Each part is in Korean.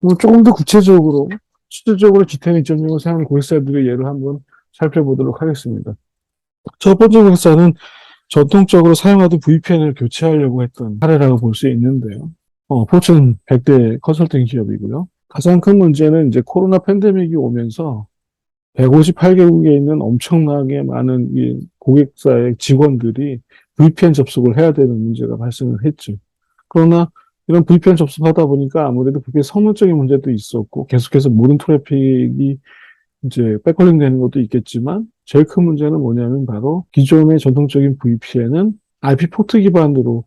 뭐 조금 더 구체적으로, 실질적으로 GTN 2.0을 사용하는 고객사들의 예를 한번 살펴보도록 하겠습니다. 첫 번째 고객사는 전통적으로 사용하던 VPN을 교체하려고 했던 사례라고 볼 수 있는데요. 어, 포춘 100대 컨설팅 기업이고요. 가장 큰 문제는 이제 코로나 팬데믹이 오면서 158개국에 있는 엄청나게 많은 이 고객사의 직원들이 VPN 접속을 해야 되는 문제가 발생을 했죠. 그러나 이런 VPN 접속하다 보니까 아무래도 그게 성능적인 문제도 있었고 계속해서 모든 트래픽이 이제 백컬링 되는 것도 있겠지만 제일 큰 문제는 뭐냐면 바로 기존의 전통적인 VPN은 IP 포트 기반으로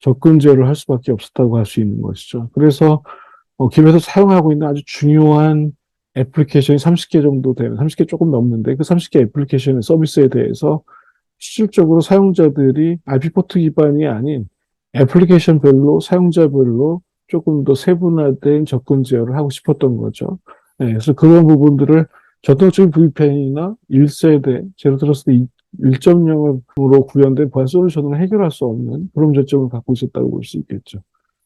접근 제어를 할 수밖에 없었다고 할 수 있는 것이죠. 그래서 어, 기업에서 사용하고 있는 아주 중요한 애플리케이션이 30개 정도 되는, 30개 조금 넘는데 그 30개 애플리케이션의 서비스에 대해서 실질적으로 사용자들이 IP 포트 기반이 아닌 애플리케이션별로 사용자별로 조금 더 세분화된 접근 제어를 하고 싶었던 거죠. 네, 그래서 그런 부분들을 전통적인 VPN이나 1세대, 제로 트러스트 1.0으로 구현된 보안 솔루션으로 해결할 수 없는 그런 문제점을 갖고 있었다고 볼 수 있겠죠.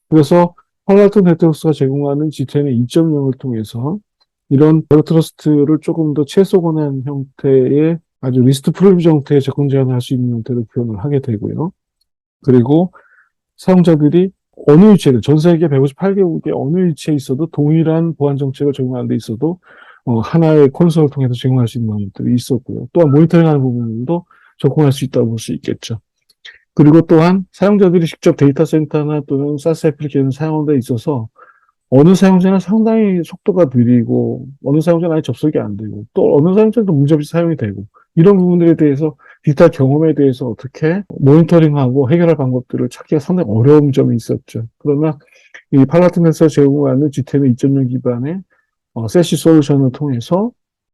그래서 펄라트 네트워크가 제공하는 GTN 2.0을 통해서 이런 제로 트러스트를 조금 더 최소 권한 형태의 아주 리스트 프리비저 형태의 접근 제한을 할 수 있는 형태로 구현을 하게 되고요. 그리고 사용자들이 어느 위치에, 전 세계 158개국의 어느 위치에 있어도 동일한 보안 정책을 적용하는 데 있어도 어, 하나의 콘솔을 통해서 제공할 수 있는 방법들이 있었고요. 또한 모니터링하는 부분도 접근할 수 있다고 볼 수 있겠죠. 그리고 또한 사용자들이 직접 데이터 센터나 또는 사스 애플리케이션을 사용하는 데 있어서 어느 사용자는 상당히 속도가 느리고 어느 사용자는 아예 접속이 안 되고 또 어느 사용자는 또 문제없이 사용이 되고 이런 부분들에 대해서 디지털 경험에 대해서 어떻게 모니터링하고 해결할 방법들을 찾기가 상당히 어려운 점이 있었죠. 그러나 이 팔라틴에서 제공하는 GTN 2.0 기반의 어, 세시 솔루션을 통해서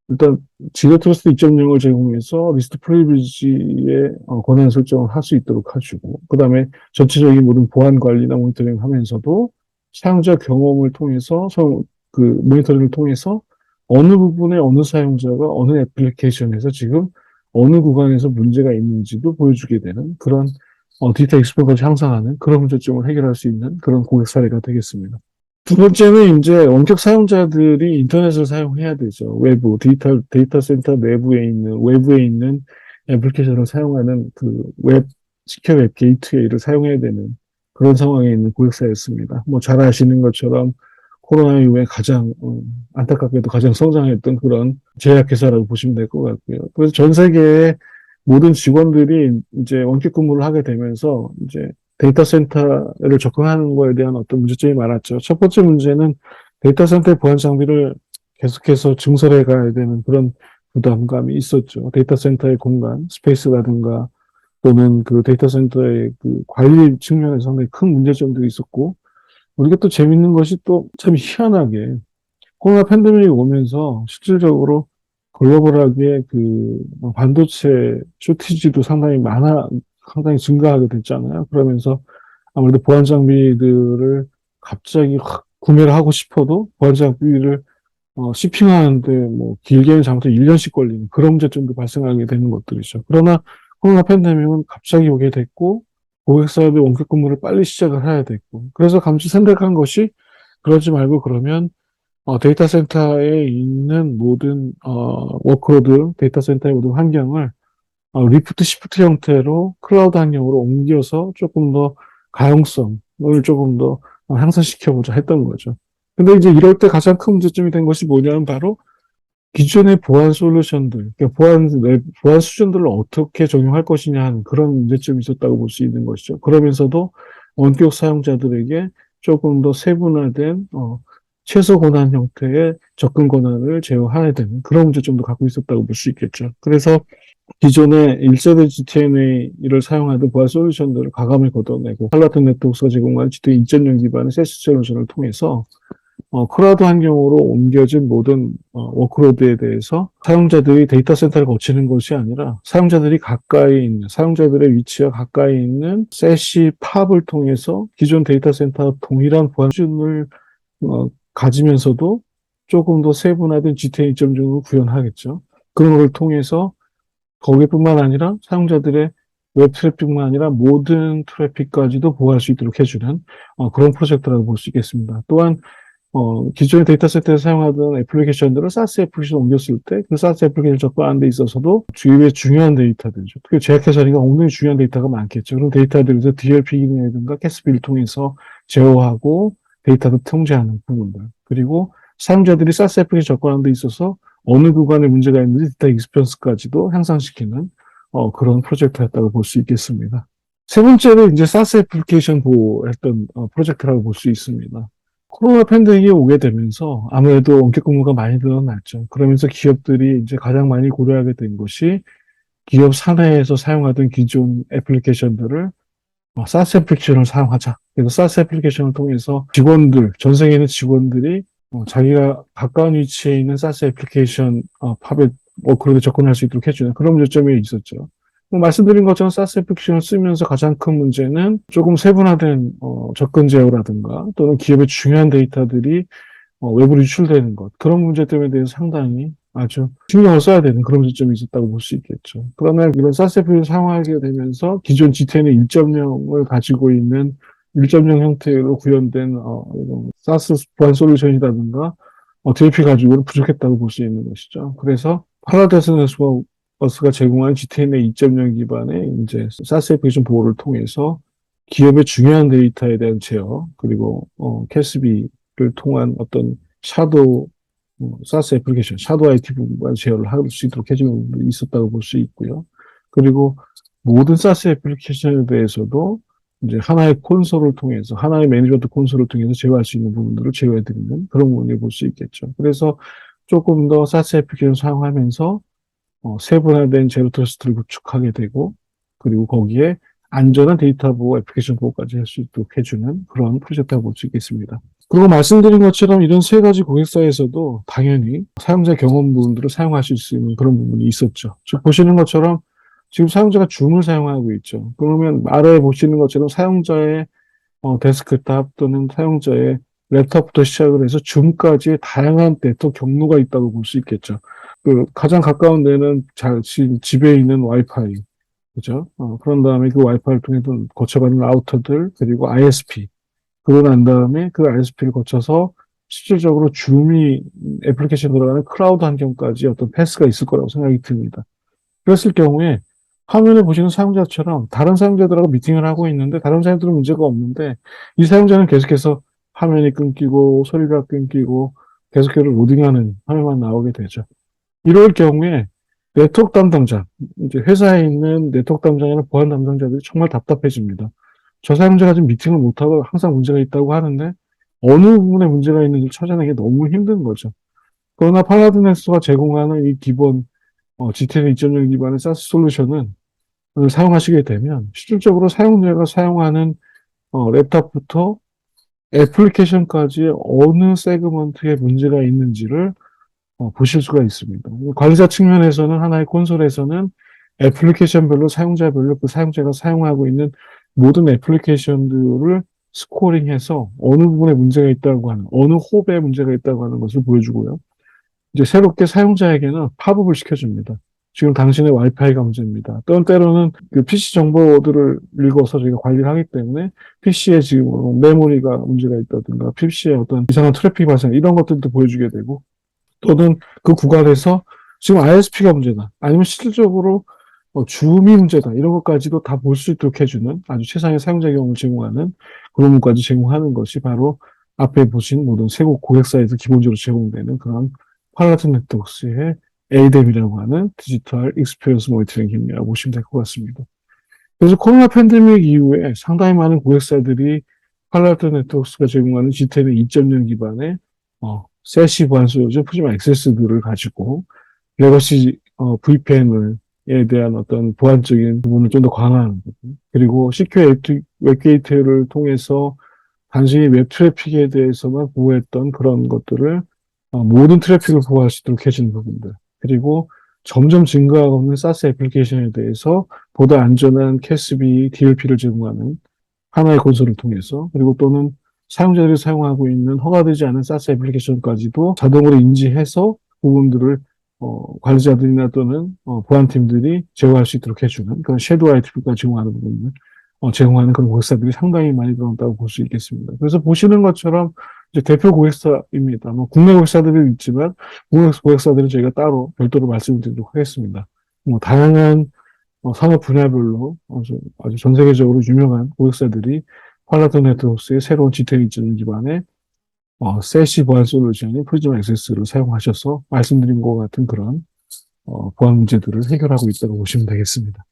일단 지도 트러스트 2.0을 제공해서 리스트 프리비지의 어, 권한 설정을 할 수 있도록 해주고 그 다음에 전체적인 모든 보안 관리나 모니터링 하면서도 사용자 경험을 통해서 서- 그 모니터링을 통해서 어느 부분에 어느 사용자가 어느 애플리케이션에서 지금 어느 구간에서 문제가 있는지도 보여주게 되는 그런 어, 디지털 익스퍼까지 향상하는 그런 문제점을 해결할 수 있는 그런 고객 사례가 되겠습니다. 두 번째는 이제 원격 사용자들이 인터넷을 사용해야 되죠. 외부, 디지털 데이터 센터 내부에 있는, 외부에 있는 애플리케이션을 사용하는 그 웹, 시큐어 웹 게이트웨이를 사용해야 되는 그런 상황에 있는 고객사였습니다. 뭐 잘 아시는 것처럼 코로나 이후에 가장 어, 안타깝게도 가장 성장했던 그런 제약회사라고 보시면 될 것 같고요. 그래서 전 세계의 모든 직원들이 이제 원격 근무를 하게 되면서 이제 데이터 센터를 접근하는 거에 대한 어떤 문제점이 많았죠. 첫 번째 문제는 데이터 센터의 보안 장비를 계속해서 증설해 가야 되는 그런 부담감이 있었죠. 데이터 센터의 공간, 스페이스라든가 또는 그 데이터 센터의 그 관리 측면에서 상당히 큰 문제점들이 있었고, 우리가 또 재밌는 것이 또 참 희한하게 코로나 팬데믹이 오면서 실질적으로 글로벌하게 그 반도체 쇼티지도 상당히 많아, 상당히 증가하게 됐잖아요. 그러면서 아무래도 보안 장비들을 갑자기 확 구매를 하고 싶어도 보안 장비를 어, shipping하는데 뭐 길게는 잘못하면 1년씩 걸리는 그런 문제점도 발생하게 되는 것들이죠. 그러나 코로나 팬데믹은 갑자기 오게 됐고 고객 사업의 원격 근무를 빨리 시작을 해야 됐고 그래서 감시 선택한 것이 그러지 말고 그러면 어, 데이터 센터에 있는 모든 어, 워크로드 데이터 센터의 모든 환경을 어, 리프트 시프트 형태로 클라우드 환경으로 옮겨서 조금 더 가용성을 조금 더 향상시켜보자 했던 거죠. 근데 이제 이럴 때 가장 큰 문제점이 된 것이 뭐냐면 바로 기존의 보안 솔루션들, 그러니까 보안, 내- 보안 수준들을 어떻게 적용할 것이냐 하는 그런 문제점이 있었다고 볼 수 있는 것이죠. 그러면서도 원격 사용자들에게 조금 더 세분화된, 어, 최소 권한 형태의 접근 권한을 제어해야 되는 그런 문제점도 갖고 있었다고 볼 수 있겠죠. 그래서 기존의 1세대 GTNA를 사용하던 보안 솔루션들을 가감을 걷어내고 팔라트 네트워크가 제공하는 GTN 2.0 기반의 세시 솔루션을 통해서 어, 클라우드 환경으로 옮겨진 모든 어, 워크로드에 대해서 사용자들이 데이터 센터를 거치는 것이 아니라 사용자들이 가까이 있는 사용자들의 위치와 가까이 있는 세시 팝을 통해서 기존 데이터 센터와 동일한 보안 수준을 어, 가지면서도 조금 더 세분화된 GTN 2.0을 구현하겠죠. 그런 걸 통해서 거기뿐만 아니라 사용자들의 웹 트래픽뿐만 아니라 모든 트래픽까지도 보호할 수 있도록 해주는 어, 그런 프로젝트라고 볼 수 있겠습니다. 또한 어, 기존의 데이터 세트에 사용하던 애플리케이션들을 SaaS 애플리케이션 옮겼을 때그 SaaS 애플리케이션 접근하는 데 있어서도 주위에 중요한 데이터들이죠. 특히 제약회사니까 엉덩이 중요한 데이터가 많겠죠. 그런 데이터들에서 DLP 기능이라든가 캐스비를 통해서 제어하고 데이터도 통제하는 부분들. 그리고 사용자들이 SaaS 애플리케이션 접근하는 데 있어서 어느 구간에 문제가 있는지 데이터 익스펜스까지도 향상시키는 어, 그런 프로젝트였다고 볼 수 있겠습니다. 세 번째는 이제 SaaS 애플리케이션 보호했던 어, 프로젝트라고 볼 수 있습니다. 코로나 팬데믹이 오게 되면서 아무래도 원격 근무가 많이 늘어났죠. 그러면서 기업들이 이제 가장 많이 고려하게 된 것이 기업 사내에서 사용하던 기존 애플리케이션들을 어, SaaS 애플리케이션을 사용하자. 그래서 SaaS 애플리케이션을 통해서 직원들, 전 세계에 있는 직원들이 어, 자기가 가까운 위치에 있는 SaaS 애플리케이션 어, 팝에 워크로드 접근할 수 있도록 해주는 그런 요점이 있었죠. 뭐 말씀드린 것처럼 SaaS 애플리케이션을 쓰면서 가장 큰 문제는 조금 세분화된 어, 접근 제어라든가 또는 기업의 중요한 데이터들이 어, 외부로 유출되는 것 그런 문제점에 대해서 상당히 아주 신경을 써야 되는 그런 문제점이 있었다고 볼 수 있겠죠. 그러나 이런 SaaS 애플리케이션을 사용하게 되면서 기존 GTN의 1.0을 가지고 있는 1.0 형태로 구현된 어, SaaS 보안 솔루션이라든가 어, DLP 가지고는 부족했다고 볼 수 있는 것이죠. 그래서 팔라데스 네트워크 버스가 제공한 GTN의 2.0 기반의 이제 SaaS 애플리케이션 보호를 통해서 기업의 중요한 데이터에 대한 제어 그리고 어, 캐스비를 통한 어떤 샤도우 어, SaaS 애플리케이션 샤도우 IT 부분과 제어를 할 수 있도록 해주는 부분이 있었다고 볼 수 있고요. 그리고 모든 SaaS 애플리케이션에 대해서도 이제 하나의 콘솔을 통해서 하나의 매니저먼트 콘솔을 통해서 제어할 수 있는 부분들을 제어해드리는 그런 부분을 볼 수 있겠죠. 그래서 조금 더 SaaS 애플리케이션 사용하면서 어, 세분화된 제로 트러스트를 구축하게 되고 그리고 거기에 안전한 데이터 보호, 애플리케이션 보호까지 할 수 있도록 해주는 그런 프로젝트라고 볼 수 있겠습니다. 그리고 말씀드린 것처럼 이런 세 가지 고객사에서도 당연히 사용자 경험 부분들을 사용하실 수 있는 그런 부분이 있었죠. 즉 보시는 것처럼 지금 사용자가 줌을 사용하고 있죠. 그러면 아래에 보시는 것처럼 사용자의 어, 데스크탑 또는 사용자의 랩탑부터 시작을 해서 줌까지 다양한 네트워크 경로가 있다고 볼 수 있겠죠. 그 가장 가까운 데는 자, 지, 집에 있는 와이파이, 그죠? 어, 그런 다음에 그 와이파이를 통해서 거쳐가는 라우터들 그리고 ISP 그러고 난 다음에 그 ISP를 거쳐서 실질적으로 줌이 애플리케이션 들어가는 클라우드 환경까지 어떤 패스가 있을 거라고 생각이 듭니다. 그랬을 경우에 화면에 보시는 사용자처럼 다른 사용자들하고 미팅을 하고 있는데 다른 사용자들은 문제가 없는데 이 사용자는 계속해서 화면이 끊기고 소리가 끊기고 계속해서 로딩하는 화면만 나오게 되죠. 이럴 경우에 네트워크 담당자, 이제 회사에 있는 네트워크 담당자나 보안 담당자들이 정말 답답해집니다. 저 사용자가 지금 미팅을 못하고 항상 문제가 있다고 하는데 어느 부분에 문제가 있는지 찾아내기 너무 힘든 거죠. 그러나 팔라드네스가 제공하는 이 기본 어, GTN 2.0 기반의 SaaS 솔루션은 을 사용하시게 되면 실질적으로 사용자가 사용하는 어, 랩탑부터 애플리케이션까지 어느 세그먼트에 문제가 있는지를 어, 보실 수가 있습니다. 관리자 측면에서는 하나의 콘솔에서는 애플리케이션별로 사용자별로 그 사용자가 사용하고 있는 모든 애플리케이션들을 스코링해서 어느 부분에 문제가 있다고 하는, 어느 홉에 문제가 있다고 하는 것을 보여주고요. 이제 새롭게 사용자에게는 팝업을 시켜줍니다. 지금 당신의 와이파이가 문제입니다. 또는 때로는 그 PC 정보들을 읽어서 저희가 관리를 하기 때문에 PC에 지금 메모리가 문제가 있다든가 PC에 어떤 이상한 트래픽 발생 이런 것들도 보여주게 되고 또는 그 구간에서 지금 ISP가 문제다. 아니면 실질적으로 어, 줌이 문제다. 이런 것까지도 다 볼 수 있도록 해주는 아주 최상의 사용자 경험을 제공하는 그런 부분까지 제공하는 것이 바로 앞에 보신 모든 세국 고객사에서 기본적으로 제공되는 그런 팔라트 네트워크스의 ADEM이라고 하는 디지털 익스피리언스 모니터링 기능이라고 보시면 될 것 같습니다. 그래서 코로나 팬데믹 이후에 상당히 많은 고객사들이 팔라트 네트워크스가 제공하는 GTN 2.0 기반의 어, 세시 보안 솔루션 푸지마 액세스들을 가지고 레거시 어, VPN을 에 대한 어떤 보안적인 부분을 좀 더 강화하는 부분. 그리고 시큐어 웹게이트를 통해서 단순히 웹 트래픽에 대해서만 보호했던 그런 것들을 어, 모든 트래픽을 보호할 수 있도록 해주는 부분들. 그리고 점점 증가하고 있는 사스 애플리케이션에 대해서 보다 안전한 캐스비, DLP를 제공하는 하나의 콘솔을 통해서 그리고 또는 사용자들이 사용하고 있는 허가되지 않은 사스 애플리케이션까지도 자동으로 인지해서 부분들을 어, 관리자들이나 또는 어, 보안팀들이 제어할 수 있도록 해주는 그런 섀도우 ITP가 제공하는 부분을 어, 제공하는 그런 고객사들이 상당히 많이 들어온다고 볼 수 있겠습니다. 그래서 보시는 것처럼 이제 대표 고객사입니다. 뭐 국내 고객사들은 있지만 고객사들은 저희가 따로 별도로 말씀드리도록 하겠습니다. 뭐 다양한 어, 산업 분야별로 아주, 아주 전 세계적으로 유명한 고객사들이 팔라톤 네트워크스의 새로운 지탱 인증 기반의 어, 세시 보안 솔루션인 프리즘 액세스를 사용하셔서 말씀드린 것 같은 그런 어, 보안 문제들을 해결하고 있다고 보시면 되겠습니다.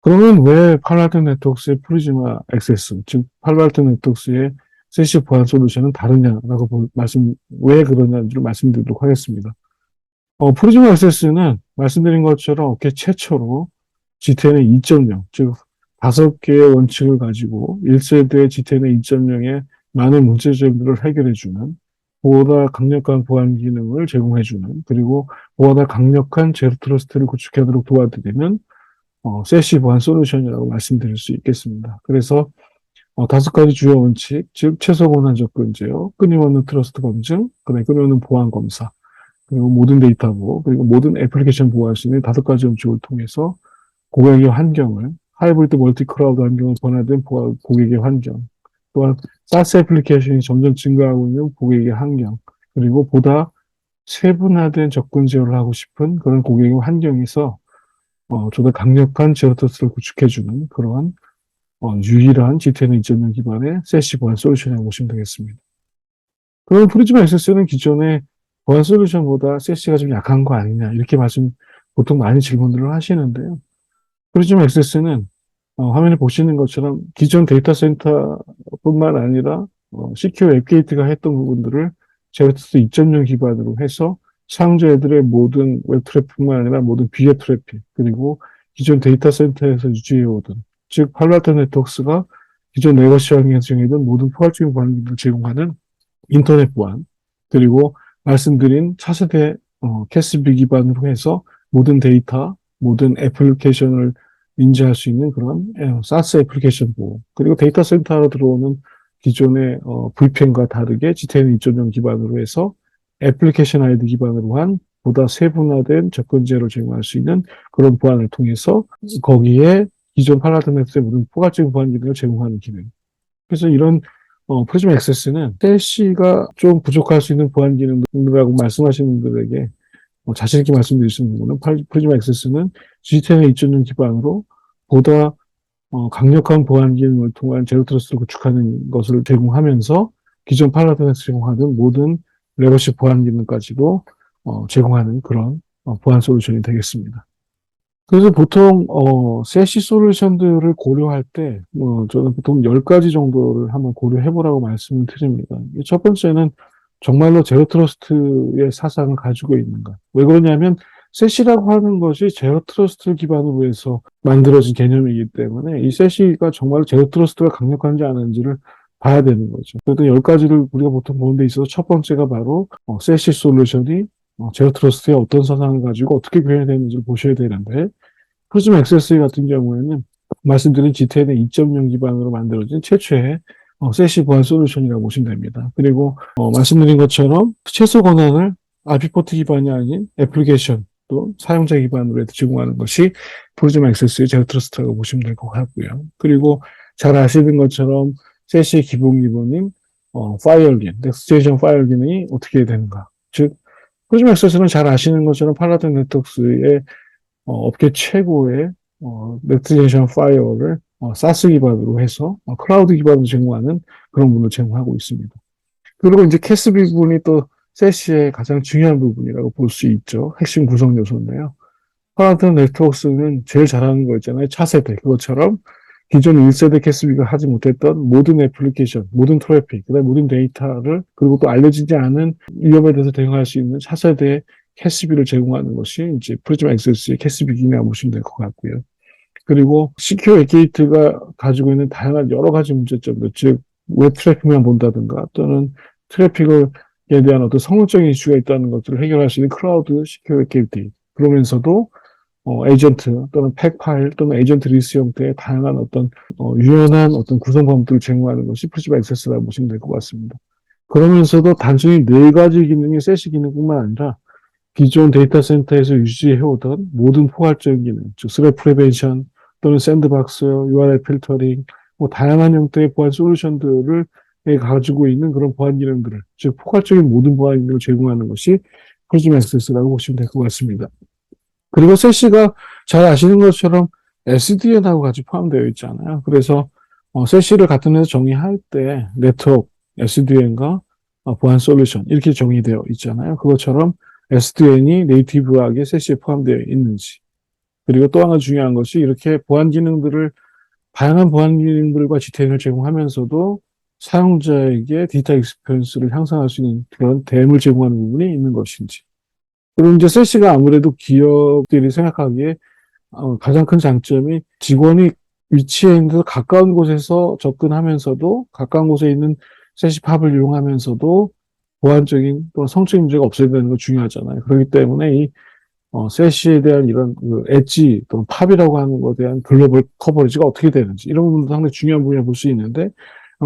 그러면 왜 팔라알토 네트워크스의 프리즈마 액세스, 즉 팔라알토 네트워크스의 세시 보안 솔루션은 다르냐라고 보- 말씀 왜 그러냐를 말씀드리도록 하겠습니다. 어, 프리즈마 액세스는 말씀드린 것처럼 업계 최초로 GTN의 2.0, 즉 다섯 개의 원칙을 가지고 1세대 GTN의 2.0의 많은 문제점들을 해결해주는 보다 강력한 보안 기능을 제공해주는 그리고 보다 강력한 제로 트러스트를 구축하도록 도와드리는 어, 세시 보안 솔루션이라고 말씀드릴 수 있겠습니다. 그래서 어, 다섯 가지 주요 원칙, 즉 최소 권한 접근제요, 끊임없는 트러스트 검증, 그다음에 끊임없는 보안 검사, 그리고 모든 데이터 보호, 그리고 모든 애플리케이션 보호할 수 있는 다섯 가지 원칙을 통해서 고객의 환경을 하이브리드 멀티 클라우드 환경을 번화된 보안- 고객의 환경, 또한 사스 애플리케이션이 점점 증가하고 있는 고객의 환경, 그리고 보다 세분화된 접근 제어를 하고 싶은 그런 고객의 환경에서 어, 좀더 강력한 제어 트러스트를 구축해주는 그러한 어, 유일한 GTN 2.0 기반의 세시 보안 솔루션이라고 보시면 되겠습니다. 그럼 프리즈마 액세스는 기존의 보안 솔루션보다 세시가 좀 약한 거 아니냐 이렇게 말씀 보통 많이 질문들을 하시는데요. 프리즈마 액세스는 어, 화면에 보시는 것처럼 기존 데이터 센터뿐만 아니라 어, CQ 앱게이트가 했던 부분들을 제로투스 2.0 기반으로 해서 상조애들의 모든 웹 트래픽뿐만 아니라 모든 비앱 트래픽 그리고 기존 데이터 센터에서 유지해오던 즉 팔라토 네트워크스가 기존 레거시 환경에서 정해둔 모든 포괄적인 기능을 제공하는 인터넷 보안 그리고 말씀드린 차세대 어, 캐스비 기반으로 해서 모든 데이터 모든 애플리케이션을 인지할 수 있는 그런 예, 사스 애플리케이션 보호 그리고 데이터 센터로 들어오는 기존의 어, VPN과 다르게 GTN 2.0 기반으로 해서 애플리케이션 아이디 기반으로 한 보다 세분화된 접근제를 제공할 수 있는 그런 보안을 통해서 거기에 기존 팔라드넷의 모든 포괄적인 보안 기능을 제공하는 기능. 그래서 이런 어, 프리즘 액세스는 셀시가 좀 부족할 수 있는 보안 기능이라고 말씀하시는 분들에게 어, 자신 있게 말씀드릴 수 있는 팔- 프리즘 액세스는 GTN의 2.0 기반으로 보다 어, 강력한 보안 기능을 통한 제로 트러스트를 구축하는 것을 제공하면서 기존 팔라드넷에서 제공하던 모든 레거시 보안 기능까지도 어, 제공하는 그런 어, 보안 솔루션이 되겠습니다. 그래서 보통 어, 세시 솔루션들을 고려할 때, 뭐 저는 보통 10가지 정도를 한번 고려해 보라고 말씀을 드립니다. 이첫 번째는 정말로 제로 트러스트의 사상을 가지고 있는가. 왜 그러냐면 세시라고 하는 것이 제로 트러스트를 기반으로 해서 만들어진 개념이기 때문에 이 세시가 정말 제로 트러스트가 강력한지 아닌지를 봐야 되는 거죠. 그래도 10가지를 우리가 보통 보는 데 있어서 첫 번째가 바로 어, 세시 솔루션이 어, 제로 트러스트의 어떤 사상을 가지고 어떻게 구현이 되는지를 보셔야 되는데 프리즘 액세스 같은 경우에는 말씀드린 GTN의 2.0 기반으로 만들어진 최초의 어, 세시 보안 솔루션이라고 보시면 됩니다. 그리고 어, 말씀드린 것처럼 최소 권한을 RP4T 기반이 아닌 애플리케이션 또 사용자 기반으로 해서 제공하는 것이 프리즘 액세스의 제로 트러스트라고 보시면 될 것 같고요. 그리고 잘 아시는 것처럼 세시의 기본 기본인 어, 파이어긴, 넥스테이션 파이어 기능이 어떻게 되는가. 즉, 프리즘 액세스는 잘 아시는 것처럼 팔라드 네트워크스의 어, 업계 최고의 어, 넥스테이션 파이어를 어, 사스 기반으로 해서 어, 클라우드 기반으로 제공하는 그런 부분을 제공하고 있습니다. 그리고 이제 캐스비 부분이 또 세시의 가장 중요한 부분이라고 볼 수 있죠. 핵심 구성 요소인데요. 팔라드 네트워크스는 제일 잘하는 거 있잖아요. 차세대. 그것처럼 기존 1세대 캐스비가 하지 못했던 모든 애플리케이션, 모든 트래픽, 그다음 모든 데이터를 그리고 또 알려지지 않은 위험에 대해서 대응할 수 있는 차세대 캐스비를 제공하는 것이 이제 프리즘 액세스의 캐스비 기능이라고 보시면 될 것 같고요. 그리고 시큐어 게이트가 가지고 있는 다양한 여러 가지 문제점들, 즉 웹 트래픽만 본다든가 또는 트래픽에 대한 어떤 성능적인 이슈가 있다는 것들을 해결할 수 있는 클라우드 게이트 그러면서도 어, 에이전트 또는 팩 파일 또는 에이전트 리스 형태의 다양한 어떤 어, 유연한 어떤 구성 방법들을 제공하는 것이 프리즘 액세스라고 보시면 될 것 같습니다. 그러면서도 단순히 네 가지 기능이 세시 기능뿐만 아니라 기존 데이터 센터에서 유지해오던 모든 포괄적인 기능, 즉 스랩 프리벤션 또는 샌드박스, URL 필터링, 뭐 다양한 형태의 보안 솔루션들을 가지고 있는 그런 보안 기능들을, 즉, 포괄적인 모든 보안 기능을 제공하는 것이 프리즘 액세스라고 보시면 될 것 같습니다. 그리고 세시가 잘 아시는 것처럼 SDN하고 같이 포함되어 있잖아요. 그래서 어, 세시를 같은 데서 정의할 때 네트워크, SDN과 어, 보안 솔루션 이렇게 정의되어 있잖아요. 그것처럼 SDN이 네이티브하게 세시에 포함되어 있는지 그리고 또 하나 중요한 것이 이렇게 보안 기능들을 다양한 보안 기능들과 GTN을 제공하면서도 사용자에게 디지털 익스피리언스를 향상할 수 있는 그런 대응을 제공하는 부분이 있는 것인지. 그리고 이제 세시가 아무래도 기업들이 생각하기에 어, 가장 큰 장점이 직원이 위치에 있는 가까운 곳에서 접근하면서도 가까운 곳에 있는 세시 팝을 이용하면서도 보안적인 또는 성적인 문제가 없어야 되는 거 중요하잖아요. 그렇기 때문에 이 어, 세시에 대한 이런 그 엣지 또는 팝이라고 하는 것에 대한 글로벌 커버리지가 어떻게 되는지 이런 부분도 상당히 중요한 부분이라 볼수 있는데 어,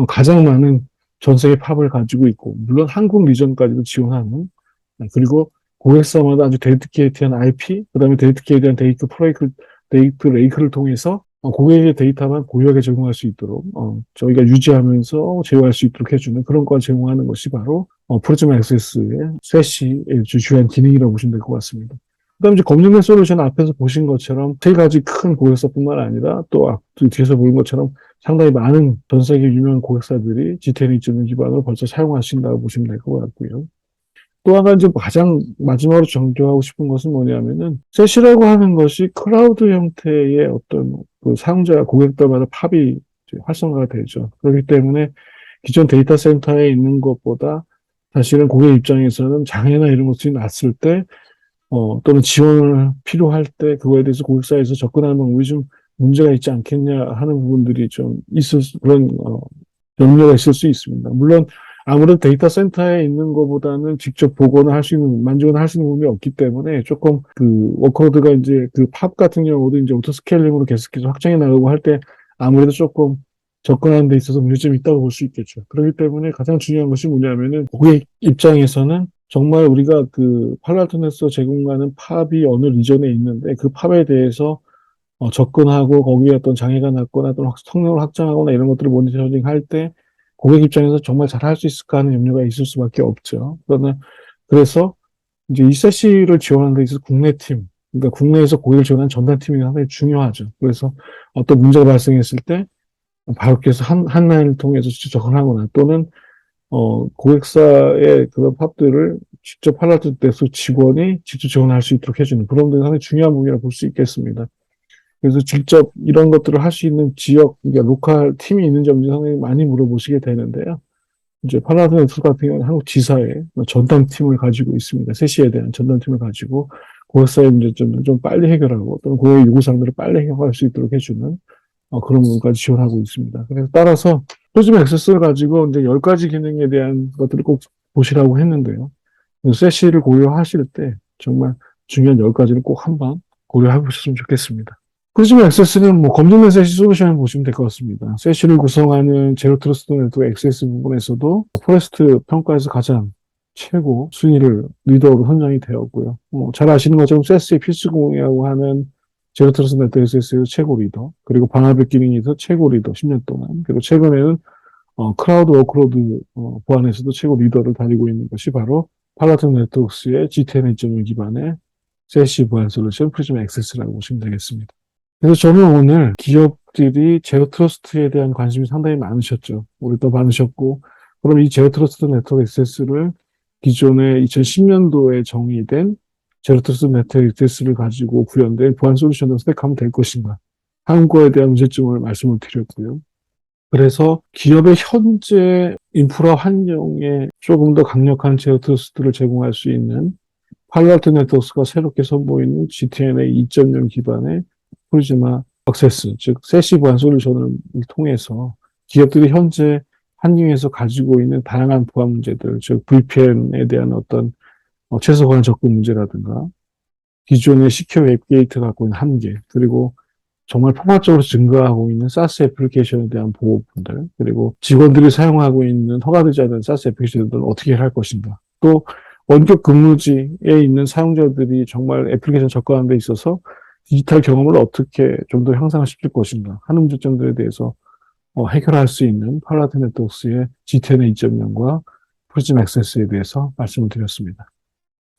가장 많은 전 세계 팝을 가지고 있고 물론 한국 리전까지도 지원하는 네, 그리고 고객사마다 아주 데디케이트한 IP 그다음에 데디케이트한 데이터 프레이크 데이터 레이크를 통해서 어, 고객의 데이터만 고유하게 제공할 수 있도록 어, 저희가 유지하면서 제어할 수 있도록 해주는 그런 걸 제공하는 것이 바로 어, 프로즈마 액세스의 세시의 주요한 기능이라고 보시면 될 것 같습니다. 그다음 이제 검증된 솔루션 앞에서 보신 것처럼 세 가지 큰 고객사뿐만 아니라 또 앞, 뒤에서 보는 것처럼 상당히 많은 전 세계 유명한 고객사들이 GTN 2.0 기반으로 벌써 사용하신다고 보시면 될 것 같고요. 또 하나 이제 가장 마지막으로 강조하고 싶은 것은 뭐냐면은 세시라고 하는 것이 클라우드 형태의 어떤 그 사용자 고객들마다 팝이 활성화가 되죠. 그렇기 때문에 기존 데이터 센터에 있는 것보다 사실은 고객 입장에서는 장애나 이런 것들이 났을 때 어, 또는 지원을 필요할 때 그거에 대해서 고객사에서 접근하는 방법이 좀 문제가 있지 않겠냐 하는 부분들이 좀 있을 수, 그런 어, 염려가 있을 수 있습니다. 물론 아무래도 데이터 센터에 있는 것보다는 직접 보거나 할 수 있는, 만족은 할 수 있는 부분이 없기 때문에 조금 그 워크로드가 이제 그 팝 같은 경우도 이제 오토 스케일링으로 계속해서 확장해 나가고 할 때 아무래도 조금 접근하는 데 있어서 문제점이 있다고 볼 수 있겠죠. 그렇기 때문에 가장 중요한 것이 뭐냐면은 고객 입장에서는 정말 우리가 그 팔라토넷에서 제공하는 팝이 어느 리전에 있는데 그 팝에 대해서 어, 접근하고 거기에 어떤 장애가 났거나 또는 확- 성능을 확장하거나 이런 것들을 모니터링 할 때 고객 입장에서 정말 잘 할 수 있을까 하는 염려가 있을 수밖에 없죠. 그러나 그래서 이제 이 세시를 지원하는 데 있어서 국내 팀, 그러니까 국내에서 고객을 지원하는 전담 팀이 상당히 중요하죠. 그래서 어떤 문제가 발생했을 때 바로 그래서 한, 한 라인을 통해서 접근하거나 또는 어, 고객사의 그런 팝들을 직접 팔라트 데스 직원이 직접 지원할 수 있도록 해주는 그런 데 상당히 중요한 부분이라고 볼수 있겠습니다. 그래서 직접 이런 것들을 할 수 있는 지역, 그러니까 로컬 팀이 있는지 없는지 상당히 많이 물어보시게 되는데요. 이제 팔라트 네트워크 같은 경우는 한국 지사에 전담팀을 가지고 있습니다. 세시에 대한 전담팀을 가지고 고객사의 문제점을 좀 빨리 해결하고 또는 고객의 요구사항들을 빨리 해결할 수 있도록 해주는 어, 그런 부분까지 지원하고 있습니다. 그래서 따라서 프리즘 액세스를 가지고 이제 10가지 기능에 대한 것들을 꼭 보시라고 했는데요. 세시를 고려하실 때 정말 중요한 10가지를 꼭 한번 고려해 보셨으면 좋겠습니다. 프리즘 액세스는 뭐 검증된 세시 솔루션을 보시면 될 것 같습니다. 세시를 구성하는 제로 트러스트 네트워크 액세스 부분에서도 포레스트 평가에서 가장 최고 순위를 리더로 선정이 되었고요. 뭐 잘 아시는 것처럼 세스의 필수 공이라고 하는 제로 트러스트 네트워크 액세스에서 최고 리더, 그리고 방화벽 기능에서 최고 리더 10년 동안, 그리고 최근에는 어, 크라우드 워크로드 어, 보안에서도 최고 리더를 달리고 있는 것이 바로 팔라톤 네트워크스의 GTN 2.1 기반의 세시 보안 솔루션 프리즘 액세스라고 보시면 되겠습니다. 그래서 저는 오늘 기업들이 제로 트러스트에 대한 관심이 상당히 많으셨죠. 우리도 많으셨고, 그럼 이 제로 트러스트 네트워크 액세스를 기존에 2010년도에 정의된 제로 트러스트 네트워크 액세스를 가지고 구현된 보안 솔루션으로 선택하면 될 것인가. 하는 거에 대한 문제점을 말씀을 드렸고요. 그래서 기업의 현재 인프라 환경에 조금 더 강력한 제어 트러스트를 제공할 수 있는 팔로알토 네트워크가 새롭게 선보이는 GTN의 2.0 기반의 프리즈마 액세스, 즉 세시 보안 솔루션을 통해서 기업들이 현재 환경에서 가지고 있는 다양한 보안 문제들, 즉 VPN에 대한 어떤 뭐 최소 보안 접근 문제라든가 기존의 시큐 웹게이트 갖고 있는 한계 그리고 정말 폭발적으로 증가하고 있는 사스 애플리케이션에 대한 보호 분들 그리고 직원들이 사용하고 있는 허가되지 않은 사스 애플리케이션들을 어떻게 할 것인가 또 원격 근무지에 있는 사용자들이 정말 애플리케이션 접근하는 데 있어서 디지털 경험을 어떻게 좀 더 향상시킬 것인가 하는 문제점들에 대해서 어, 해결할 수 있는 팔라테 네트웍스의 G10의 2.0과 프리즘 액세스에 대해서 말씀을 드렸습니다.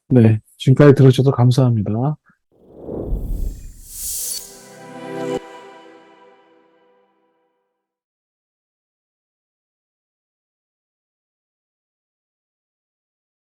네, 지금까지 들어주셔서 감사합니다.